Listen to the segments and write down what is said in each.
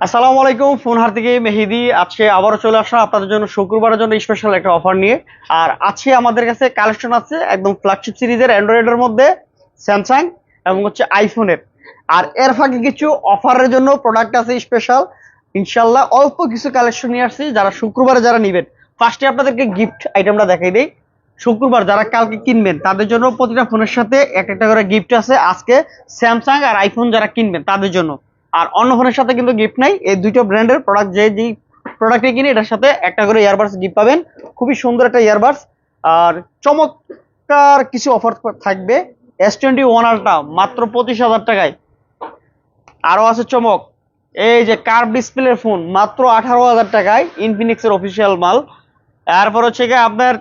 আসসালামু আলাইকুম, ফোন হার থেকে মেহেদি। আজকে আবারও চলে আসলাম আপনাদের জন্য, শুক্রবারের জন্য স্পেশাল একটা অফার নিয়ে। আর আজকে আমাদের কাছে কালেকশন আছে একদম ফ্ল্যাগশিপ সিরিজের অ্যান্ড্রয়েডের মধ্যে স্যামসাং এবং হচ্ছে আইফোনের আর এর ফাঁকে কিছু অফারের জন্য প্রোডাক্ট আছে স্পেশাল ইনশাল্লাহ অল্প কিছু কালেকশন নিয়ে আসছি, যারা শুক্রবারে যারা নেবেন। ফার্স্টে আপনাদেরকে গিফট আইটেমটা দেখাই দেই। শুক্রবার যারা কালকে কিনবেন, তাদের জন্য প্রতিটা ফোনের সাথে এক একটা করে গিফট আছে। আজকে স্যামসাং আর আইফোন যারা কিনবেন, তাদের জন্য। আর অন্য ফোনের সাথে কিন্তু গিফট নাই। এই দুইটা ব্র্যান্ডের প্রোডাক্ট যে যেই প্রোডাক্টে কিনে, এটার সাথে একটা করে ইয়ারবাডস গিফট পাবেন। খুবই সুন্দর একটা ইয়ারবাডস আর চমৎকার কিছু অফার থাকবে। এস টোয়েন্টি ওয়ান আলটা মাত্র পঁচিশ হাজার টাকায়। আরও আছে চমক। এই যে কার্ভ ডিসপ্লের ফোন মাত্র আঠারো হাজার টাকায় ইনফিনিক্সের অফিসিয়াল মাল। তারপর হচ্ছে গিয়ে আপনার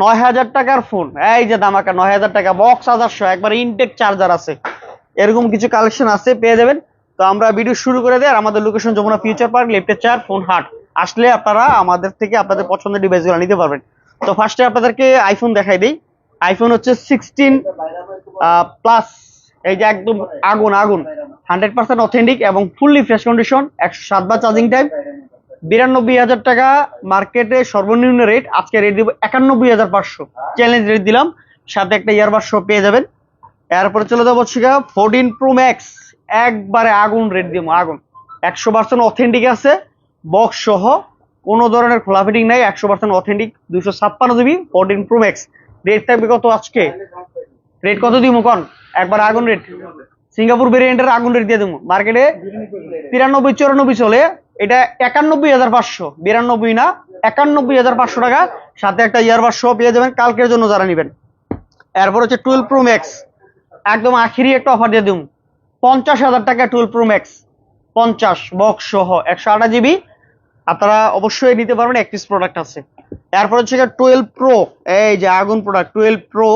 নয় হাজার টাকার ফোন এই যে দামাকা নয় হাজার টাকা বক্স হাজারশো, একবার ইনটেক চার্জার আছে। এরকম কিছু কালেকশন আছে, পেয়ে যাবেন। তো আমরা ভিডিও শুরু করে দেয় আর আমাদের লোকেশন যমুনা ফিউচার পার্ক লেফটের চার ফোন হাট। আসলে আপনারা আমাদের থেকে আপনাদের পছন্দের ডিভাইসগুলো নিতে পারবেন। তো ফার্স্টে আপনাদেরকে আইফোন দেখাই দিই। আইফোন হচ্ছে সিক্সটিন প্লাস এই যে একদম আগুন আগুন। হান্ড্রেড পার্সেন্ট অথেন্টিক এবং ফুললি ফ্রেশ কন্ডিশন একশো সাত বার চার্জিং টাইম বিরানব্বই হাজার টাকা মার্কেটে সর্বনিম্ন রেট আজকে রেট দিব একানব্বই হাজার পাঁচশো। চ্যালেঞ্জ রেট দিলাম, সাথে একটা ইয়ারবার শো পেয়ে যাবেন। এরপরে চলে যাব হচ্ছে ফোরটিন প্রো ম্যাক্স একবারে আগুন রেট দিব আগুন। একশো পার্সেন্ট অথেন্টিক আছে বক্স সহ কোনো ধরনের খোলা ফিটিং নাই, একশো পার্সেন্ট অথেন্টিক দুশো ছাপ্পান্ন GB fourteen pro max rate থাকবে কত আজকে? রেট কত দিব কন? একবার আগুন রেট সিঙ্গাপুর ভেরিয়েন্টের আগুন রেট দিয়ে দেবো মার্কেটে তিরানব্বই, চুরানব্বই চলে, এটা একানব্বই হাজার পাঁচশো। বিরানব্বই না, একানব্বই হাজার পাঁচশো টাকা। সাথে একটা ইয়ারবার শো পেয়ে যাবেন, কালকের জন্য যারা নেবেন। এরপর হচ্ছে টুয়েলভ প্রো ম্যাক্স একদম আখিরি একটা অফার দিয়ে দিন পঞ্চাশ হাজার টাকা টুয়েলভ প্রো ম্যাক্স পঞ্চাশ বক্স সহ একশো আটা জিবি আপনারা অবশ্যই নিতে পারবেন একত্রিশ প্রোডাক্ট আছে। এরপর হচ্ছে টুয়েলভ প্রো এই যে আগুন প্রোডাক্ট টুয়েলভ প্রো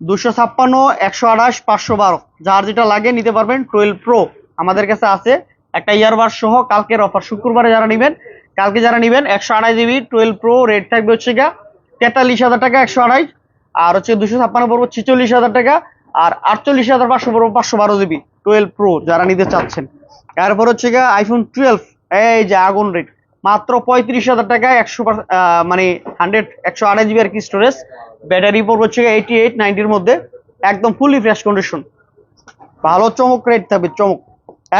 দুশো ছাপ্পান্ন, একশো আঠাশ, পাঁচশো বারো। যার যেটা লাগে নিতে পারবেন টুয়েলভ প্রো আমাদের কাছে আছে। একটা ইয়ারবার সহ কালকের অফার শুক্রবারে যারা নেবেন, কালকে যারা নেবেন, একশো আড়াই জিবি টুয়েলভ প্রো রেট থাকবে হচ্ছে গা তেতাল্লিশ হাজার টাকা, একশো আড়াই আর হচ্ছে দুশো ছাপ্পান্ন পড়ব ছিচল্লিশ হাজার টাকা, আর আটচল্লিশ হাজার পাঁচশো পড়ব পাঁচশো বারো জিবি টুয়েলভ প্রো যারা নিতে চাচ্ছেন। এরপর হচ্ছে গা আইফোন টুয়েলভ এই যে আগুন রেট। মাত্র পঁয়ত্রিশ হাজার টাকায় একশো মানে হান্ড্রেড একশো আড়াই জিবি আর কি স্টোরেজ ব্যাটারি পড়বে হচ্ছে এইটি এইট নাইনটির মধ্যে। একদম ফুলি ফ্রেশ কন্ডিশন ভালো চমক রেট থাকবে, চমক।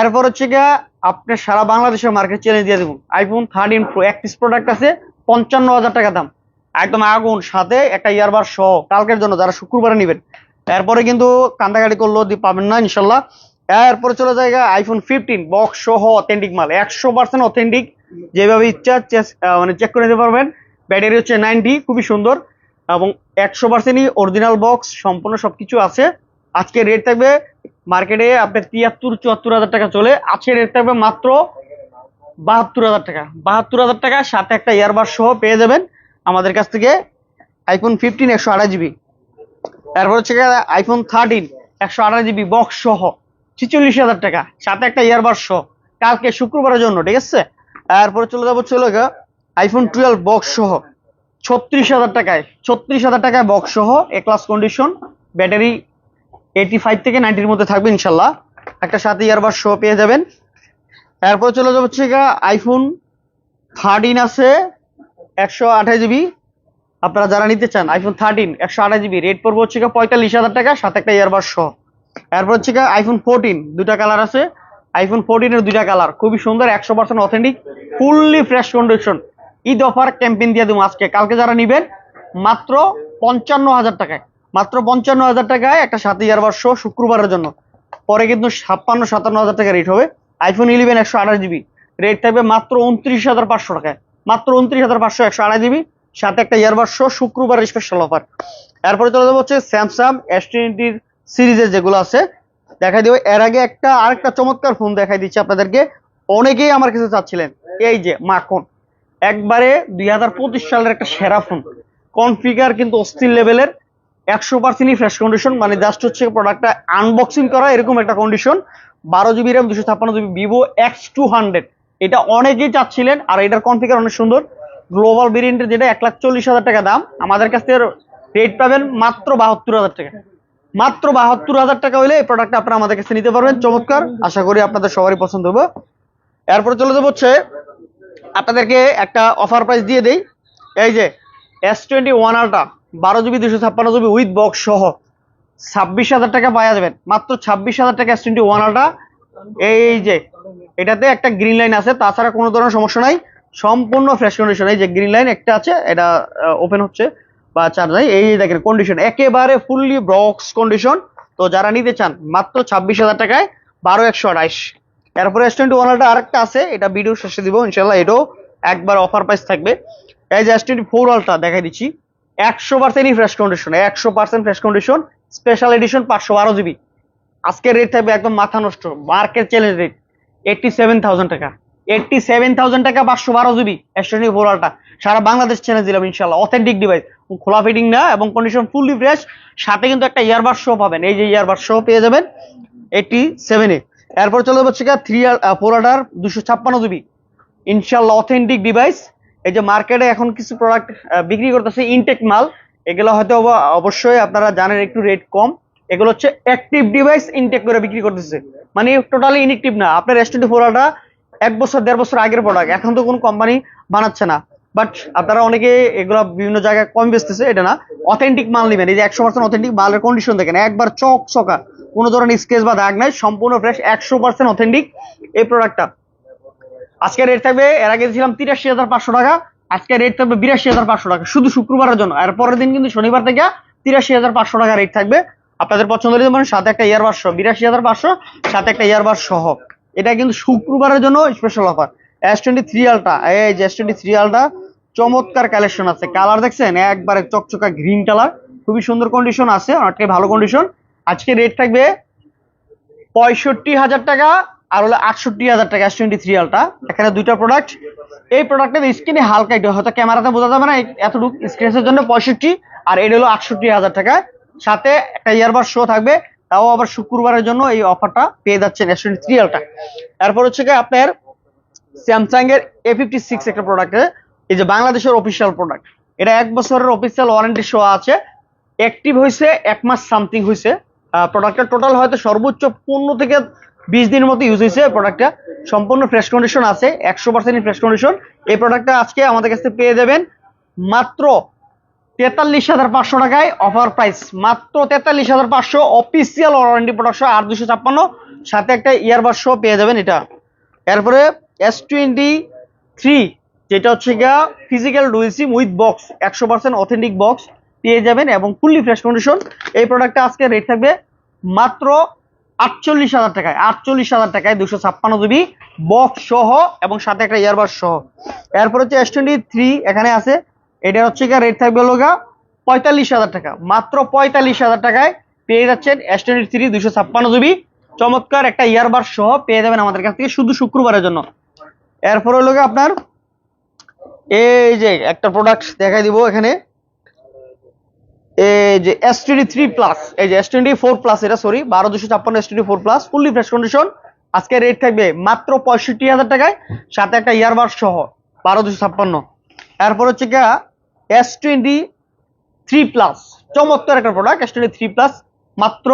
এরপর হচ্ছে গিয়া আপনি সারা বাংলাদেশের মার্কেট চ্যালেঞ্জ দিয়ে দেবো। আইফোন থার্টিন প্রো এক পিস প্রোডাক্ট আছে, পঞ্চান্ন হাজার টাকা দাম। একদম আগুন, সাথে একটা ইয়ারবার সহ। কালকের জন্য যারা শুক্রবারে নেবেন। এরপরে কিন্তু কান্দাকাটি করলেও পাবেন না, ইনশাল্লাহ। এরপরে চলে যায় আইফোন ফিফটিন বক্স সহ অথেন্টিক মাল, একশো পার্সেন্ট অথেন্টিক যেভাবে ইচ্ছা মানে চেক করে নিতে পারবেন। ব্যাটারি হচ্ছে নাইনটি খুবই সুন্দর। এবং একশো পার্সেন্টই অরিজিনাল বক্স সম্পূর্ণ সব কিছু আছে। আজকে রেট থাকবে মার্কেটে আপনার তিয়াত্তর, চুয়াত্তর হাজার টাকা চলে। আজকে রেট থাকবে মাত্র বাহাত্তর হাজার টাকা। বাহাত্তর হাজার টাকা, সাথে একটা ইয়ারবার সহ পেয়ে যাবেন। আমাদের কাছ থেকে আইফোন ফিফটিন একশো আড়াই জিবি তারপর হচ্ছে আইফোন থার্টিন একশো আড়াই জিবি বক্স সহ, ছিচল্লিশ হাজার টাকা। সাথে একটা ইয়ারবার সহ। কালকে শুক্রবারের জন্য, ঠিক আছে? তারপরে চলে যাব চলে আইফোন টুয়েলভ বক্স সহ। ছত্রিশ হাজার টাকায়, ছত্রিশ হাজার টাকায় বক্স সহ A class condition battery eighty five থেকে নাইনটির মধ্যে থাকবে ইনশাল্লাহ। একটা সাথে ইয়ারবার শো পেয়ে যাবেন। তারপরে চলে যাব হচ্ছে আইফোন থার্টিন আছে, একশো আঠাশ জিবি আপনারা যারা নিতে চান আইফোন থার্টিন একশো আঠাশ জিবি রেট পড়ব হচ্ছে পঁয়তাল্লিশ হাজার টাকা, সাথে একটা ইয়ারবার সহ। এরপর হচ্ছে আইফোন ফোরটিন দুটা কালার আছে। আইফোন ফোরটিনের দুইটা কালার খুবই সুন্দর, একশো percent authentic fully fresh condition Eid offer campaign দিয়ে দেবো আজকে। কালকে যারা নিবেন, মাত্র পঞ্চান্ন হাজার টাকায়। মাত্র পঞ্চান্ন হাজার টাকায় একটা সাত ইয়ারবার শো শুক্রবারের জন্য। পরে কিন্তু ছাপ্পান্ন, সাতান্ন হাজার টাকা রেট হবে। আইফোন ইলেভেন একশো আঠাশ জিবি রেট থাকবে মাত্র উনত্রিশ হাজার পাঁচশো টাকায়। মাত্র উনত্রিশ হাজার পাঁচশো, একশো আঠাশ জিবি সাথে একটা ইয়ারবার শো শুক্রবার স্পেশাল অফার এরপরে চলে যাব হচ্ছে স্যামসাং এস টোয়েন্টির সিরিজের যেগুলো আছে, দেখাই দেবো। এর আগে একটা আরেকটা চমৎকার ফোন দেখাই দিচ্ছি আপনাদেরকে। অনেকেই আমার কাছে চাচ্ছিলেন, এই যে মাখন একবারে দুই হাজার পঁচিশ সালের একটা সেরা ফোন কনফিগার কিন্তু অস্থির লেভেলের একশো পার্সেন্টই ফ্রেশ কন্ডিশন মানে জাস্ট হচ্ছে প্রোডাক্টটা আনবক্সিং করা এরকম একটা কন্ডিশন বারো জিবি র্যাম দুশো ছাপ্পান্ন GB Vivo X two hundred এটা অনেকেই চাচ্ছিলেন, আর এটার কনফিগার অনেক সুন্দর। গ্লোবাল ভেরিয়েন্টের যেটা এক লাখ চল্লিশ হাজার টাকা দাম, আমাদের কাছ থেকে রেট পাবেন মাত্র বাহাত্তর হাজার টাকা। মাত্র বাহাত্তর হাজার টাকা হলে এই প্রোডাক্টটা আপনারা আমাদের কাছে নিতে পারবেন, চমৎকার। আশা করি আপনাদের সবারই পছন্দ হবে। এরপরে চলে যাব হচ্ছে, আপনাদেরকে একটা অফার প্রাইস দিয়ে দেই। এই যে এস টোয়েন্টি ওয়ান আলটা বারো জিবি দুশো ছাপ্পান্ন জিবি উইথ বক্স সহ, ছাব্বিশ হাজার টাকা পাওয়া যাবেন। মাত্র ছাব্বিশ হাজার টাকা এস টোয়েন্টি ওয়ান আলটা এই যে, এটাতে একটা গ্রিন লাইন আছে, তাছাড়া কোনো ধরনের সমস্যা নাই। সম্পূর্ণ ফ্রেশ কন্ডিশন এই যে গ্রিন লাইন একটা আছে, এটা ওপেন হচ্ছে বা চার্জ নাই, এই দেখেন কন্ডিশন একেবারে ফুললি বক্স কন্ডিশন তো যারা নিতে চান, মাত্র ছাব্বিশ হাজার টাকায় বারো একশো আঠাইশ এরপরে এস টোয়েন্টি ওয়ান আরেকটা আছে, এটা ভিডিও শেষে দিব ইনশাল্লাহ এটাও একবার অফার প্রাইস থাকবে। এই যে এস টোয়েন্টি ফোর আলটা দেখাই দিচ্ছি, একশো পার্সেন্টই ফ্রেশ কন্ডিশন একশো percent fresh condition special edition পাঁচশো বারো জিবি আজকের রেট থাকবে একদম মাথা নষ্ট market challenge rate eighty seven thousand টাকা। এইটটি সেভেন থাউজেন্ড টাকা পাঁচশো বারো জিবি এস টোয়েন্টি ফোর সারা বাংলাদেশ চ্যালেঞ্জ দিলাম ইনশাল্লাহ অথেন্টিক ডিভাইস খোলা ফিটিং না এবং কন্ডিশন ফুললি ফ্রেশ সাথে কিন্তু একটা ইয়ারবার শো পাবেন। এই যে ইয়ারবার শো পেয়ে যাবেন এইটটি সেভেনে এরপর চলে যাচ্ছে থ্রি ফোর আডার দুশো ছাপ্পান্ন জিবি ইনশাল্লাহ অথেন্টিক ডিভাইস এই যে মার্কেটে এখন কিছু প্রোডাক্ট বিক্রি করতেছে ইনটেক মাল। এগুলো হয়তো অবশ্যই আপনারা জানেন একটু রেট কম। এগুলো হচ্ছে অ্যাক্টিভ ডিভাইস ইনটেক করে বিক্রি করতেছে। মানে টোটালি ইনএক্টিভ না। আপনার এস টোয়েন্টি ফোর এক বছর, দেড় বছর আগের প্রোডাক্ট এখন তো কোনো কোম্পানি বানাচ্ছে না। বাট আপনারা অনেকে এগুলো বিভিন্ন জায়গায় কম বেচতেছে, এটা না। অথেন্টিক মাল নেবেন। এই যে একশো পার্সেন্ট অথেন্টিক মালের কন্ডিশন দেখেন, একবার চক চকা, কোনো ধরনের স্কেচ বা দাগ নাই, সম্পূর্ণ ফ্রেশ একশো পার্সেন্ট অথেন্টিক এই প্রোডাক্টটা আজকে রেট থাকবে, এর আগে ছিলাম তিরাশি হাজার পাঁচশো টাকা, আজকে রেট থাকবে বিরাশি হাজার পাঁচশো টাকা। শুধু শুক্রবারের জন্য, আর পরের দিন কিন্তু শনিবার থেকে তিরাশি হাজার পাঁচশো টাকা রেট থাকবে। আপনাদের পছন্দ হলে সাথে একটা ইয়ারবার সহ, বিরাশি হাজার পাঁচশো, সাথে একটা ইয়ার ইয়ারবার সহ। এটা কিন্তু শুক্রবারের জন্য special offer S twenty three ultra এই যে এস টোয়েন্টি থ্রি আলটা চমৎকার কালেকশন আছে। কালার দেখছেন? একবারে চকচকা গ্রিন কালার খুবই সুন্দর কন্ডিশন আছে, অনেকটাই ভালো কন্ডিশন আজকে রেট থাকবে পঁয়ষট্টি হাজার টাকা, আর হলো আটষট্টি হাজার টাকা এস টোয়েন্টি থ্রি আলটা এখানে দুইটা প্রোডাক্ট এই প্রোডাক্টের স্ক্রিনে হালকা একটু, হয়তো ক্যামেরাতে বোঝা যাবে না এতটুকু স্ক্রিনের জন্য পঁয়ষট্টি, আর এটা হলো আটষট্টি হাজার টাকা। সাথে একটা ইয়ারবার শো থাকবে তাও আবার শুক্রবারের জন্য এই অফারটা পেয়ে যাচ্ছেন এস টোয়েন্টি থ্রি আলটা এরপর হচ্ছে কি আপনার স্যামসাং এর এ ফিফটি সিক্স একটা প্রোডাক্ট এই যে বাংলাদেশের অফিসিয়াল প্রোডাক্ট এটা এক বছরের অফিসিয়াল ওয়ারেন্টি শো আছে। অ্যাক্টিভ হয়েছে এক মাস সামথিং হয়েছে প্রোডাক্টটা টোটাল হয়তো সর্বোচ্চ পনেরো থেকে বিশ দিনের মতো ইউজ হয়েছে প্রোডাক্টটা সম্পূর্ণ ফ্রেশ কন্ডিশন আছে, একশো পার্সেন্ট ফ্রেশ কন্ডিশন এই প্রোডাক্টটা আজকে আমাদের কাছে পেয়ে যাবেন মাত্র তেতাল্লিশ হাজার পাঁচশো টাকায় অফার প্রাইস মাত্র তেতাল্লিশ হাজার পাঁচশো অফিসিয়াল ওয়ারেন্টি প্রোডাক্ট আর দুশো ছাপ্পান্ন। সাথে একটা ইয়ারবার শো পেয়ে যাবেন এটা। এরপরে এস টোয়েন্টি থ্রি যেটা হচ্ছে গিয়া physical dual SIM with box একশো পার্সেন্ট অথেন্টিক বক্স পেয়ে যাবেন এবং ফুললি ফ্রেশ কন্ডিশন এই প্রোডাক্টটা আজকে রেট থাকবে মাত্র আটচল্লিশ হাজার টাকায়, আটচল্লিশ হাজার টাকায় দুশো ছাপ্পান্ন জিবি বক্স সহ এবং সাথে একটা ইয়ারবাস সহ। এরপর হচ্ছে এস টোয়েন্টি থ্রি এখানে আছে এটা হচ্ছে গিয়া রেট থাকবে লোগা পঁয়তাল্লিশ হাজার টাকা। মাত্র পঁয়তাল্লিশ হাজার টাকায় পেয়ে যাচ্ছেন এস টোয়েন্টি থ্রি দুশো ছাপ্পান্ন জিবি। চমৎকার একটা ইয়ারবার সহ পেয়ে যাবেন আমাদের কাছ থেকে শুধু শুক্রবারের জন্য। এরপর হলো আপনার এই যে একটা প্রোডাক্ট দেখাই দিব এখানে। এই যে এস টোয়েন্টি থ্রি প্লাস এই যে এস টোয়েন্টি ফোর প্লাস এটা সরি বারো দুশো ছাপ্পান্ন S twenty four plus fully fresh condition আজকে রেট থাকবে মাত্র পঁয়ষট্টি হাজার টাকায়, সাথে একটা ইয়ারবার সহ, বারো দুশো ছাপ্পান্ন। এরপর হচ্ছে গিয়া এস টোয়েন্টি থ্রি প্লাস চমৎকার একটা product S twenty three plus মাত্র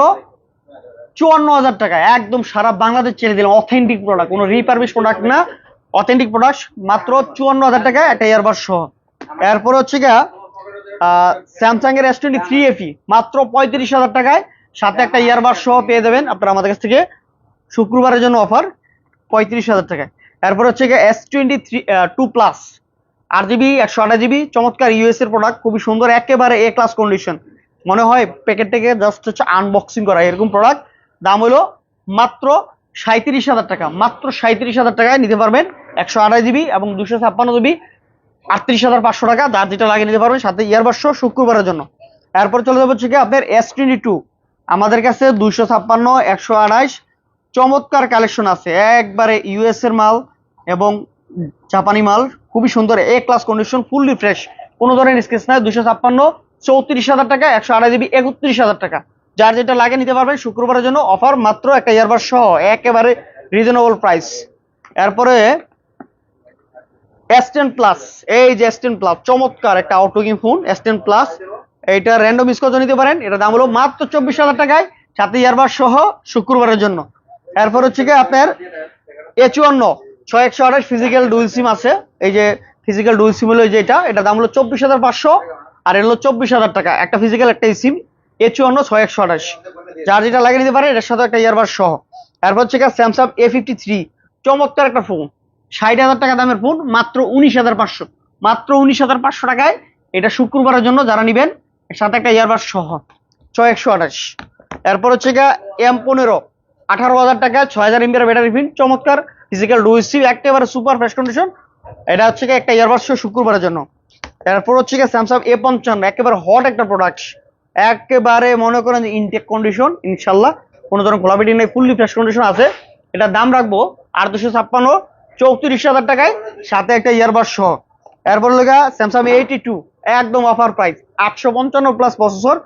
চুয়ান্ন হাজার টাকা। একদম সারা বাংলাদেশ ছেড়ে দিলাম অথেন্টিক প্রোডাক্ট কোনো রিপারবিশ প্রোডাক্ট না। অথেন্টিক প্রোডাক্ট মাত্র চুয়ান্ন হাজার টাকা, একটা ইয়ারবার সহ। এরপর হচ্ছে গিয়া স্যামসাং এর এস টোয়েন্টি থ্রি এফি মাত্র পঁয়ত্রিশ হাজার টাকায়। সাথে একটা ইয়ারবার সহ পেয়ে যাবেন আপনারা আমাদের কাছ থেকে শুক্রবারের জন্য অফার পঁয়ত্রিশ হাজার টাকায়। এরপর হচ্ছে গিয়ে S twenty three two plus আট জিবি, একশো আঠাশ জিবি, চমৎকার ইউএস এর প্রোডাক্ট খুবই সুন্দর, একেবারে এ ক্লাস কন্ডিশন মনে হয় প্যাকেট থেকে জাস্ট হচ্ছে আনবক্সিং করা, এরকম প্রোডাক্ট দাম হলো মাত্র সাঁত্রিশ হাজার টাকা, মাত্র সাঁত্রিশ হাজার টাকায় নিতে পারবেন একশো আঠাশ জিবি এবং দুশো ছাপ্পান্ন জিবি, আটত্রিশ হাজার পাঁচশো টাকা, যার যেটা লাগিয়ে নিতে পারবেন সাথে ইয়ারবাস শুক্রবারের জন্য। এরপর চলে যাব হচ্ছে কি আপনার এস টোয়েন্টি টু আমাদের কাছে দুইশো ছাপ্পান্ন, একশো আঠাশ, চমৎকার কালেকশন আছে, একবারে ইউএস এর মাল এবং জাপানি মাল, খুবই সুন্দর A class condition fully fresh কোনো ধরনের স্কেচ নাই দুশো ছাপ্পান্ন, চৌত্রিশ হাজার টাকা, একশো আড়াই জিবি একত্রিশ হাজার টাকা। যার যেটা লাগে নিতে পারবেন শুক্রবারের জন্য অফার মাত্র একটা ইয়ারবার সহ, একেবারে রিজনেবল প্রাইস এরপরে এস টেন প্লাস এই যে এস টেন প্লাস চমৎকার একটা outlooking phone S ten plus এইটা র্যান্ডম স্কোচ নিতে পারেন এটা দাম হলো মাত্র চব্বিশ হাজার টাকায়, সাথে ইয়ারবার সহ শুক্রবারের জন্য। এরপর হচ্ছে কি আপনার এ চুয়ান্ন ছয় একশো আঠাশ ফিজিক্যাল ডুয়েল সিম আছে। এই যে ফিজিক্যাল ডুয়েল সিম হলো এই যে এটা। দাম হলো চব্বিশ হাজার পাঁচশো। আর এর হলো চব্বিশ হাজার টাকা। একটা ফিজিক্যাল একটা সিম এ চুয়ান্ন, ছয় একশো আঠাশ। যার যেটা লাগিয়ে নিতে পারে, এটার সাথে একটা ইয়ারবার সহ। তারপর হচ্ছে স্যামসাং এ ফিফটি থ্রি চমৎকার একটা ফোন ষাট হাজার টাকা দামের ফোন মাত্র উনিশ হাজার পাঁচশো। মাত্র উনিশ হাজার পাঁচশো টাকায় এটা শুক্রবারের জন্য যারা নিবেন সাথে একটা ইয়ারবার সহ। ছয় একশো আঠাশ। এরপর হচ্ছে গিয়া এম পনেরো। আঠারো হাজার টাকা, ছয় হাজার এমবিআর ব্যাটারি ফিন চমৎকার ফিজিক্যাল ডুইসি একেবারে সুপার ফ্রেশ কন্ডিশন এটা হচ্ছে একটা ইয়ারবার সহ শুক্রবারের জন্য। এরপর হচ্ছে গিয়ে স্যামসাং এ পঞ্চান্ন, একেবারে হট একটা প্রোডাক্ট একেবারে মনে করেন যে ইনটেক কন্ডিশন ইনশাল্লাহ। কোনো ধরনের খোলাপিটি নেই ফুললি ফ্রেশ কন্ডিশন আছে। এটার দাম রাখব আট দুশো ছাপ্পান্ন, চৌত্রিশ হাজার টাকায়। সাথে একটা ইয়ারবাস সহ এরপর লেগা স্যামসাং এইটি টু একদম অফার প্রাইস আটশো পঞ্চান্ন প্লাস প্রসেসর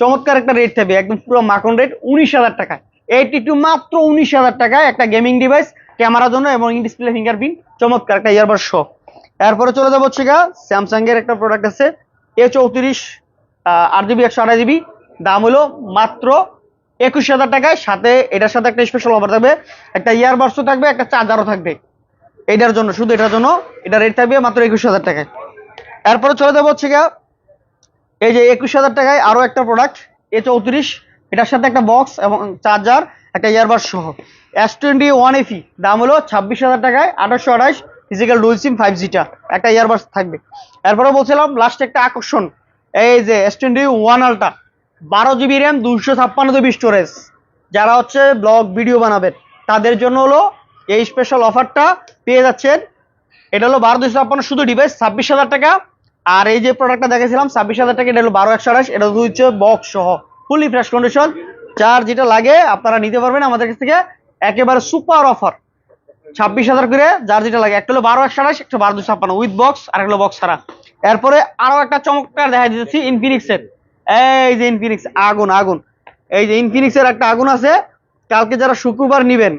চমৎকার একটা রেট থাকবে, একদম পুরো মাখন রেট উনিশ হাজার টাকায়। এইটি টু মাত্র উনিশ হাজার টাকায় একটা গেমিং ডিভাইস ক্যামেরার জন্য এবং ডিসপ্লে ফিঙ্গারপ্রিন্ট চমৎকার একটা ইয়ারবাস শো এরপরে চলে যাব হচ্ছে গা স্যামসাং এর একটা প্রোডাক্ট আছে এ চৌত্রিশ আট জিবি একশো আঠাশ জিবি দাম হলো মাত্র একুশ হাজার টাকায়, সাথে এটার সাথে একটা স্পেশাল অফার থাকবে, একটা ইয়ারবাডসও থাকবে, একটা চার্জারও থাকবে। এটার জন্য, শুধু এটার জন্য, এটা রেট থাকবে মাত্র একুশ হাজার টাকায়। এরপরে চলে যাব হচ্ছে গিয়া এই যে একুশ হাজার টাকায় আরও একটা প্রোডাক্ট এ চৌত্রিশ এটার সাথে একটা বক্স এবং চার্জার, একটা ইয়ারবাড সহ। এস টোয়েন্টি ওয়ান এফি দাম হলো ছাব্বিশ হাজার টাকায় আঠাশশো আঠাশ ফিজিক্যাল ডুয়েল সিম ফাইভ জিটা একটা ইয়ারবাড থাকবে। এরপরে বলছিলাম লাস্ট একটা আকর্ষণ, এই যে এস টোয়েন্টি ওয়ান আলটা বারো জিবি র্যাম দুশো ছাপ্পান্ন জিবি স্টোরেজ যারা হচ্ছে ব্লগ ভিডিও বানাবেন, তাদের জন্য হলো এই স্পেশাল অফারটা পেয়ে যাচ্ছেন। এটা হলো বারো দুশো ছাপ্পান্ন, শুধু ডিভাইস ছাব্বিশ হাজার টাকা। আর এই যে প্রোডাক্টটা দেখেছিলাম ছাব্বিশ হাজার টাকা, এটা হলো বারো একশো আঠাশ, এটা হচ্ছে বক্স সহ। ফুলি ফ্রেশ কন্ডিশন যার যেটা লাগে আপনারা নিতে পারবেন আমাদের কাছ থেকে একেবারে সুপার অফার ছাব্বিশ হাজার করে যার যেটা লাগে একটা হলো বারো, একশো আঠাশ একটা বারো দুশো ছাপ্পান্ন উইথ বক্স আর একটা বক্স ছাড়া। এরপরে আরও একটা চমৎকার দেখা দিতেছি ইনফিনিক্সের এই যে ইনফিনিক্স আগুন আগুন। এই যে ইনফিনিক্সের একটা আগুন আছে, কালকে যারা শুক্রবার নিবেন,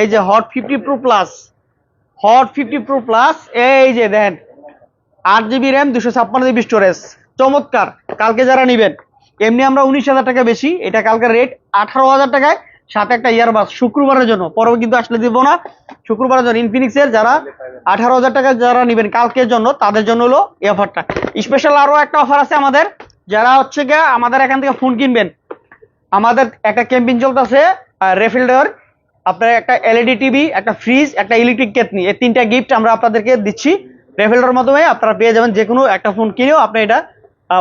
এই যে hot fifty pro plus hot fifty pro plus এই যে দেন আট জিবি র্যাম দুশো ছাপ্পান্ন জিবি স্টোরেজ চমৎকার, কালকে যারা নিবেন। এমনি আমরা উনিশ হাজার টাকা বেশি, এটা কালকের রেট আঠারো হাজার টাকায়, সাথে একটা ইয়ারবাস শুক্রবারের জন্য পরে কিন্তু আসলে দিব না। শুক্রবারের জন্য ইনফিনিক্সের যারা আঠারো হাজার টাকা যারা নিবেন কালকের জন্য, তাদের জন্য হলো এই অফারটা স্পেশাল আরও একটা অফার আছে আমাদের, যারা হচ্ছে গিয়ে আমাদের এখান থেকে ফোন কিনবেন। আমাদের একটা ক্যাম্পেইন চলতেছে রেফিল দেওয়ার আপনার একটা এলইডি টিভি একটা ফ্রিজ একটা ইলেকট্রিক কেতনি। এই তিনটা গিফট আমরা আপনাদেরকে দিচ্ছি। রেফেলটার মাধ্যমে আপনারা পেয়ে যাবেন যে কোনো একটা ফোন কিনেও আপনি এটা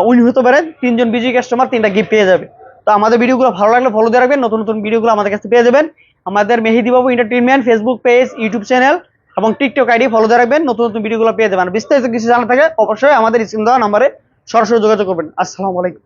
উইন হতে পারে। তিনজন বিজয়ী কাস্টমার তিনটা গিফট পেয়ে যাবে। তো আমাদের ভিডিওগুলো ভালো লাগলে ফলো দিয়ে রাখবেন। নতুন নতুন ভিডিওগুলো আমাদের কাছে পেয়ে যাবেন। আমাদের Mehedi Babu entertainment Facebook page YouTube channel এবং টিকটক আইডি ফলো দিয়ে রাখবেন। নতুন নতুন ভিডিওগুলো পেয়ে যাবেন। বিস্তারিত কিছু জানা থাকে, অবশ্যই আমাদের স্ক্রিন দেওয়া নাম্বারে সরাসরি যোগাযোগ করবেন। আসসালামু আলাইকুম।